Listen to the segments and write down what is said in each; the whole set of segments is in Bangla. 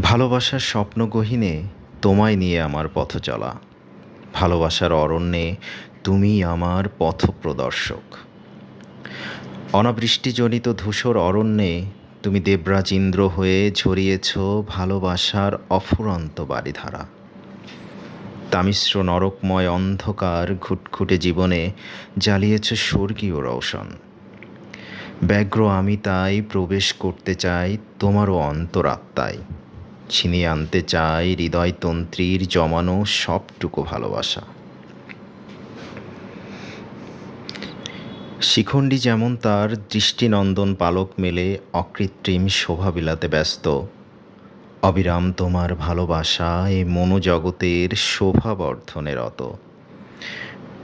ভালোবাসার স্বপ্ন গহীনে তোমায় নিয়ে আমার পথ চলা। ভালোবাসার অরণ্যে তুমি আমার পথ প্রদর্শক। অনাবৃষ্টিজনিত ধূসর অরণ্যে তুমি দেবরাজ ইন্দ্র হয়ে ঝরিয়েছ ভালোবাসার অফুরন্ত বাড়িধারা তামিশ্র নরকময় অন্ধকার ঘুটঘুটে জীবনে জ্বালিয়েছ স্বর্গীয় রৌশন ব্যগ্র আমি তাই প্রবেশ করতে চাই তোমারও অন্তরাত্মায়। ছিনিয়ে আনতে চাই হৃদয়তন্ত্রীর জমানো সবটুকু ভালোবাসা। শিখণ্ডী যেমন তার দৃষ্টিনন্দন পালক মেলে অকৃত্রিম শোভা বিলাতে ব্যস্ত, অবিরাম তোমার ভালোবাসা এই মনোজগতের শোভাবর্ধনে রত।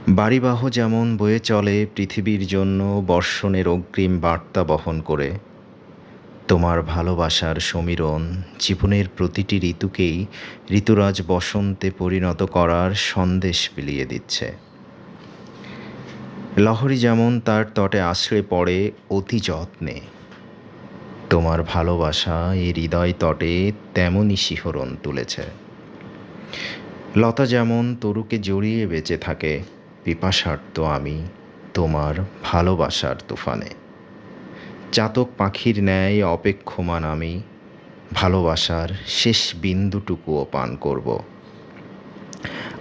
বাড়িবাহ যেমন বয়ে চলে পৃথিবীর জন্য বর্ষণের অগ্রিম বার্তা বহন করে তোমার ভালোবাসার সমীরণ জীবনের প্রতিটি ঋতুকেই ঋতুরাজ বসন্তে পরিণত করার সন্দেশ বিলিয়ে দিচ্ছে। লহরী যেমন তার তটে আশ্রয় পড়ে, অতি যত্নে। তোমার ভালোবাসা এই হৃদয় তটে তেমনই শিহরণ তুলেছে। লতা যেমন তরুকে জড়িয়ে বেঁচে থাকে, পিপাসার্ত আমি তোমার ভালোবাসার তুফানে। চাতক পাখির ন্যায় অপেক্ষমান আমি, ভালোবাসার শেষ বিন্দুটুকুও পান করব।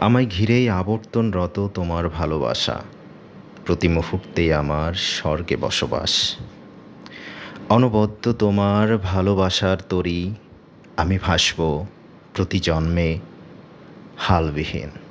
আমায় ঘিরেই আবর্তনরত তোমার ভালোবাসা, প্রতি মুহূর্তেই আমার স্বর্গে বসবাস। অনবদ্য তোমার ভালোবাসার তরি, আমি ভাসব প্রতি জন্মে হালবিহীন।